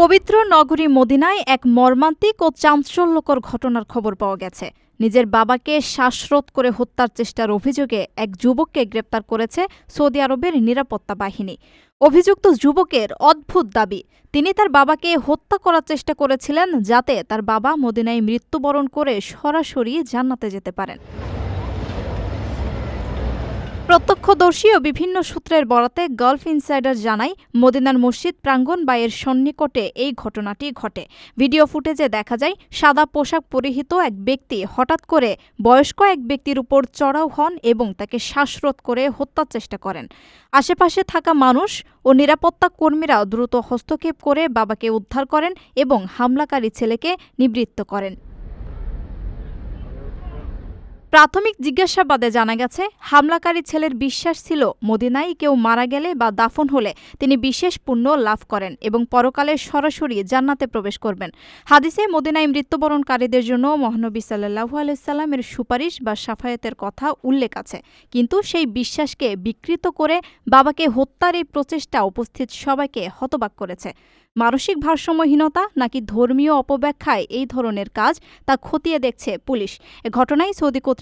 পবিত্র নগরী মদিনায় এক মর্মান্তিক ও চাঞ্চল্যকর ঘটনার খবর পাওয়া গেছে। নিজের বাবাকে শ্বাসরোধ করে হত্যার চেষ্টার অভিযোগে এক যুবককে গ্রেপ্তার করেছে সৌদি আরবের নিরাপত্তা বাহিনী। অভিযুক্ত যুবকের অদ্ভুত দাবি, তিনি তার বাবাকে হত্যা করার চেষ্টা করেছিলেন যাতে তার বাবা মদিনায় মৃত্যুবরণ করে সরাসরি জান্নাতে যেতে পারেন। প্রত্যক্ষদর্শী ও বিভিন্ন সূত্রের বরাতে গালফ ইনসাইডার জানায়, মদিনার মসজিদ প্রাঙ্গণ বা এর সন্নিকটে এই ঘটনাটি ঘটে। ভিডিও ফুটেজে দেখা যায়, সাদা পোশাক পরিহিত এক ব্যক্তি হঠাৎ করে বয়স্ক এক ব্যক্তির উপর চড়াও হন এবং তাকে শ্বাসরোধ করে হত্যার চেষ্টা করেন। আশেপাশে থাকা মানুষ ও নিরাপত্তা কর্মীরা দ্রুত হস্তক্ষেপ করে বাবাকে উদ্ধার করেন এবং হামলাকারী ছেলেকে নিবৃত্ত করেন। প্রাথমিক জিজ্ঞাসাবাদে জানা গেছে, হামলাকারী ছেলের বিশ্বাস ছিল মদিনায় কেউ মারা গেলে বা দাফন হলে তিনি বিশেষ পুণ্য লাভ করেন এবং পরকালে সরাসরি জান্নাতে প্রবেশ করবেন। হাদিসে মদিনায় মৃত্যুবরণকারীদের জন্য মহানবী সাল্লাহু আলাইসাল্লামের সুপারিশ বা সাফায়াতের কথা উল্লেখ আছে। কিন্তু সেই বিশ্বাসকে বিকৃত করে বাবাকে হত্যার এই প্রচেষ্টা উপস্থিত সবাইকে হতবাক করেছে। মানসিক ভারসাম্যহীনতা নাকি ধর্মীয় অপব্যাখ্যায় এই ধরনের কাজ তা খতিয়ে দেখছে পুলিশ। এ ঘটনায় সৌদি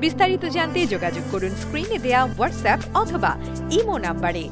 বিস্তারিত জানতে যোগাযোগ করুন স্ক্রিনে দেয়া হোয়াটসঅ্যাপ অথবা ইমো নাম্বারে